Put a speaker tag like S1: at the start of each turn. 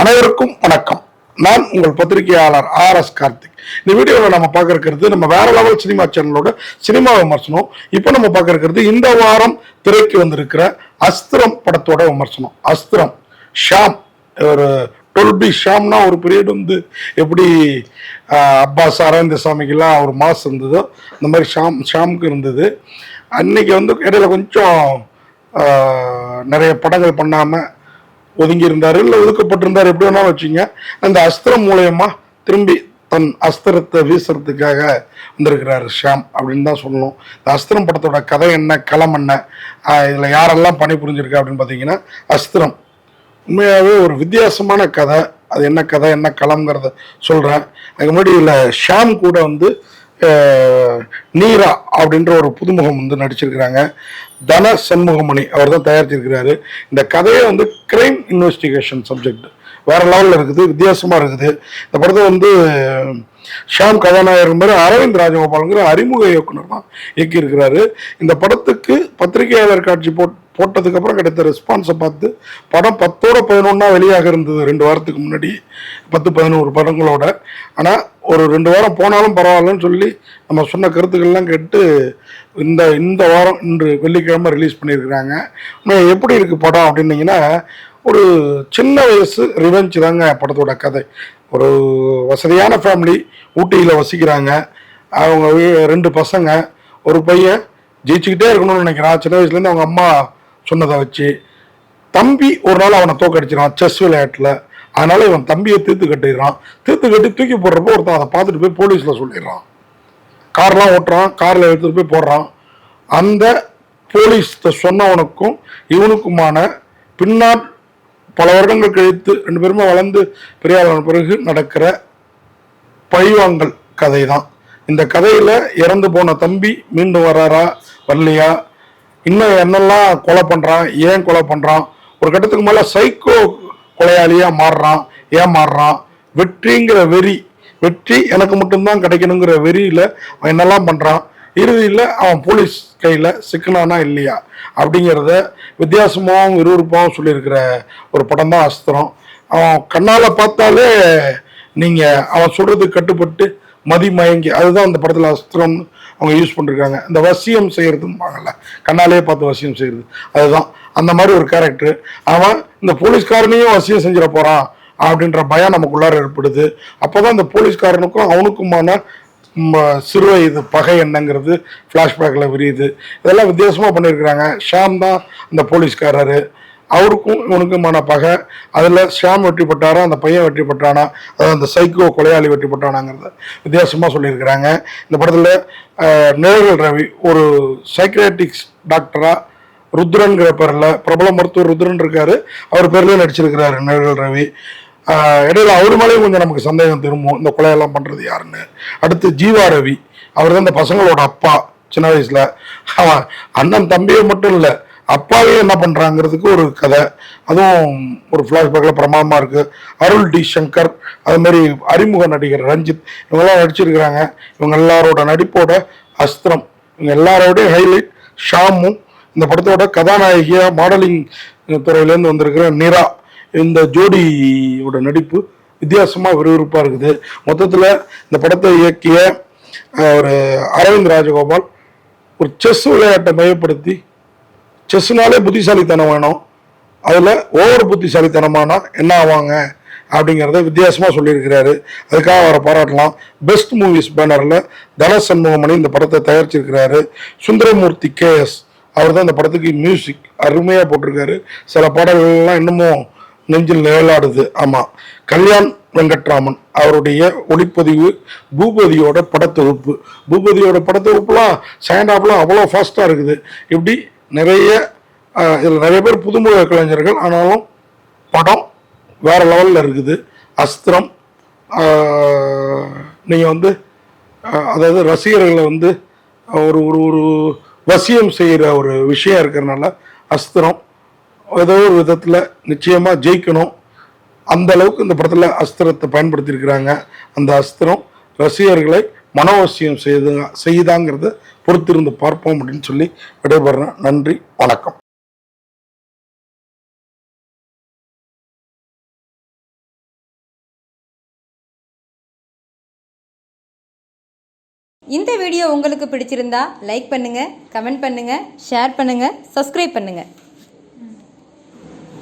S1: அனைவருக்கும் வணக்கம். நான் உங்கள் பத்திரிகையாளர் ஆர் எஸ் கார்த்திக். இந்த வீடியோவில் நம்ம பார்க்க இருக்கிறது நம்ம வேற லெவல் சினிமா சேனலோட சினிமா விமர்சனம். இப்போ நம்ம பார்க்க இருக்கிறது இந்த வாரம் திரைக்கு வந்திருக்கிற அஸ்திரம் படத்தோட விமர்சனம். அஸ்திரம் ஷாம். ஒரு டொல்பி ஷாம்னா ஒரு பீரியட் வந்து எப்படி அப்பாஸ் அரவிந்த சாமிக்கெல்லாம் ஒரு மாஸ் இருந்ததோ இந்த மாதிரி ஷாம் ஷாமுக்கு இருந்தது. அன்னைக்கு வந்து இடையில கொஞ்சம் நிறைய படங்கள் பண்ணாமல் ஒதுங்கி இருந்தார் இல்லை ஒதுக்கப்பட்டிருந்தார் எப்படி வேணாலும் வச்சுங்க. அந்த அஸ்திரம் மூலயமா திரும்பி தன் அஸ்திரத்தை வீசுறதுக்காக வந்திருக்கிறாரு ஷாம் அப்படின்னு தான் சொல்லணும். இந்த அஸ்திரம் படத்தோட கதை என்ன களம் என்ன இதில் யாரெல்லாம் பணி புரிஞ்சிருக்கா அப்படின்னு பார்த்தீங்கன்னா அஸ்திரம். உண்மையாகவே ஒரு வித்தியாசமான கதை. அது என்ன கதை என்ன களம்ங்கிறத சொல்கிறேன் அதுக்கு முன்னாடி இதில் ஷாம் கூட வந்து நீரா அப்படின்ற ஒரு புதுமுகம் வந்து நடிச்சிருக்கிறாங்க. தன சண்முகமணி அவர் தான் தயாரிச்சிருக்கிறாரு. இந்த கதையை வந்து கிரைம் இன்வெஸ்டிகேஷன் சப்ஜெக்ட் வேற லெவலில் இருக்குது வித்தியாசமாக இருக்குது. இந்த படத்தை வந்து ஷாம் கதாநாயகர் மாதிரி அரவிந்த் ராஜகோபாலுங்கிற அறிமுக இயக்குனர் தான் இயக்கியிருக்கிறாரு. இந்த படத்துக்கு பத்திரிகையாளர் காட்சி போட் போட்டதுக்கப்புறம் கிடைத்த ரெஸ்பான்ஸை பார்த்து படம் பத்தோட பதினொன்னா வெளியாக இருந்தது ரெண்டு வாரத்துக்கு முன்னாடி பத்து பதினோரு படங்களோட. ஆனால் ஒரு ரெண்டு வாரம் போனாலும் பரவாயில்லன்னு சொல்லி நம்ம சொன்ன கருத்துக்கள்லாம் கேட்டு இந்த இந்த வாரம் இன்று வெள்ளிக்கிழமை ரிலீஸ் பண்ணியிருக்கிறாங்க. இன்னும் எப்படி இருக்குது படம் அப்படின்னீங்கன்னா ஒரு சின்ன வயசு ரிவெஞ்ச் தாங்க படத்தோட கதை. ஒரு வசதியான ஃபேமிலி ஊட்டியில் வசிக்கிறாங்க. அவங்க ரெண்டு பசங்க ஒரு பையன் ஜெயிச்சுக்கிட்டே இருக்கணும்னு நினைக்கிறான். சின்ன வயசுலேருந்து அவங்க அம்மா சொன்னதை வச்சு. தம்பி ஒரு நாள் அவனை தோக்கடிச்சிடான் செஸ் விளையாட்டில். அதனால இவன் தம்பியை தீர்த்து கட்டிடுறான். தீர்த்து கட்டி தூக்கி போடுறப்போ ஒருத்தன் அதை பார்த்துட்டு போய் போலீஸில் சொல்லிடுறான். கார்லாம் ஓட்டுறான் காரில் எடுத்துகிட்டு போய் போடுறான். அந்த போலீஸ்கிட்ட சொன்னவனுக்கும் இவனுக்குமான பின்னால் பல வருடங்கள் கழித்து ரெண்டு பேருமே வளர்ந்து பெரிய பிறகு நடக்கிற பழிவாங்கல் கதை தான் இந்த கதையில் இறந்து போன தம்பி மீண்டும் வராரா வரலையா? இன்னும் என்னெல்லாம் கொலை பண்ணுறான் ஏன் கொலை பண்ணுறான் ஒரு கட்டத்துக்கு மேலே சைக்கோ கொலையாளியாக மாறுறான் ஏன் மாறுறான் வெற்றிங்கிற வெறி வெற்றி எனக்கு மட்டும்தான் கிடைக்கணுங்கிற வெறியில் அவன் என்னெல்லாம் பண்ணுறான் இறுதியில் அவன் போலீஸ் கையில் சிக்கனானா இல்லையா? அப்படிங்கிறத வித்தியாசமாகவும் விறுவிறுப்பாகவும் சொல்லியிருக்கிற ஒரு படம் தான் அஸ்திரம். அவன் கண்ணால் பார்த்தாலே நீங்கள் அவன் சொல்கிறதுக்கு கட்டுப்பட்டு மதி மயங்கி அதுதான் அந்த படத்தில் அஸ்திரம் அவங்க யூஸ் பண்ணிருக்காங்க. இந்த வசியம் செய்யறதும்பாங்கல்ல கண்ணாலே பார்த்து வசியம் செய்கிறது அதுதான். அந்த மாதிரி ஒரு கேரக்டர் அவன் இந்த போலீஸ்காரனையும் வசியம் செஞ்சிட போகிறான் அப்படின்ற பயம் நமக்குள்ளார ஏற்படுது. அப்போதான் இந்த போலீஸ்காரனுக்கும் அவனுக்குமான சிறு வயது பகை என்னங்கிறது ஃப்ளாஷ்பேக்கில் விரியுது. இதெல்லாம் வித்தியாசமாக பண்ணியிருக்கிறாங்க ஷாம் தான் இந்த போலீஸ்காரரு. அவருக்கும் இவனுக்குமான பகை அதில் ஷாம் வெற்றி பெற்றாரா அந்த பையன் வெற்றி பெற்றானா அதாவது அந்த சைக்கோ கொலையாளி வெற்றி பெற்றானாங்கிறத வித்தியாசமாக சொல்லியிருக்கிறாங்க. இந்த படத்தில் நிழல் ரவி ஒரு சைக்ரேட்டிக்ஸ் டாக்டராக ருத்ரன்கிற பேரில் பிரபல மருத்துவர் ருத்ரன் இருக்காரு. அவர் பேர்லேயே நடிச்சிருக்கிறாரு நிழல் ரவி. இடையில அவர் மேலேயும் கொஞ்சம் நமக்கு சந்தேகம் திரும்பும் இந்த கொலையெல்லாம் பண்ணுறது யாருன்னு. அடுத்து ஜீவா ரவி. அவர் தான் இந்த பசங்களோட அப்பா சின்ன வயசில். அவன் அண்ணன் தம்பியை மட்டும் இல்லை அப்பாவே என்ன பண்ணுறாங்கிறதுக்கு ஒரு கதை. அதுவும் ஒரு ஃப்ளாஷ்பேக்கில் பிரமாதமாக இருக்குது அருள் டி சங்கர் அதுமாரி அறிமுக நடிகர் ரஞ்சித் இவங்கெல்லாம் நடிச்சிருக்கிறாங்க. இவங்க எல்லாரோட நடிப்போட அஸ்திரம். இவங்க எல்லாரோடய ஹைலைட் ஷாமும் இந்த படத்தோட கதாநாயகியாக மாடலிங் துறையிலேருந்து வந்திருக்கிற நிரா. இந்த ஜோடியோட நடிப்பு வித்தியாசமாக விறுவிறுப்பாக இருக்குது. மொத்தத்தில் இந்த படத்தை இயக்கிய ஒரு அரவிந்த் ராஜகோபால் ஒரு செஸ் விளையாட்டை மையப்படுத்தி செஸ்னாலே புத்திசாலித்தனம் வேணும். அதில் ஓவர் புத்திசாலித்தனமானா என்ன ஆவாங்க? அப்படிங்கிறத வித்தியாசமாக சொல்லியிருக்கிறாரு. அதுக்காக அவரை பாராட்டலாம். பெஸ்ட் மூவிஸ் பேனரில் தன சண்முகமணி இந்த படத்தை தயாரிச்சிருக்கிறாரு. சுந்தரமூர்த்தி கேஎஸ் அவர் தான் இந்த படத்துக்கு மியூசிக் அருமையாக போட்டிருக்காரு. சில பாடல்கள்லாம் இன்னமும் நெஞ்சில் நிழலாடுது. ஆமாம் கல்யாண் வெங்கட்ராமன் அவருடைய ஒளிப்பதிவு பூபதியோட படத்தொகுப்பு. பூபதியோட படத்தொகுப்புலாம் செகண்ட் ஹாஃப்லாம் அவ்வளோ ஃபாஸ்ட்டாக இருக்குது. இப்படி நிறைய இதில் நிறைய பேர் புதுமுக கலைஞர்கள் ஆனாலும் படம் வேறு லெவலில் இருக்குது. அஸ்திரம் நீங்கள் வந்து அதாவது ரசிகர்களை வந்து ஒரு ஒரு ஒரு வசியம் செய்கிற ஒரு விஷயம் இருக்கிறனால அஸ்திரம் ஏதோ ஒரு விதத்தில் நிச்சயமாக ஜெயிக்கணும். அந்த அளவுக்கு இந்த படத்தில் அஸ்திரத்தை பயன்படுத்தியிருக்கிறாங்க. அந்த அஸ்திரம் ரசிகர்களை மனோவசியம் செய்து செய்தாங்கிறத பொறுத்திருந்து பார்ப்போம் அப்படின்னு சொல்லி விடைபெறேன் நன்றி வணக்கம்.
S2: இந்த வீடியோ உங்களுக்கு பிடிச்சிருந்தா லைக் பண்ணுங்கள் கமெண்ட் பண்ணுங்கள் ஷேர் பண்ணுங்கள் சப்ஸ்கிரைப் பண்ணுங்கள்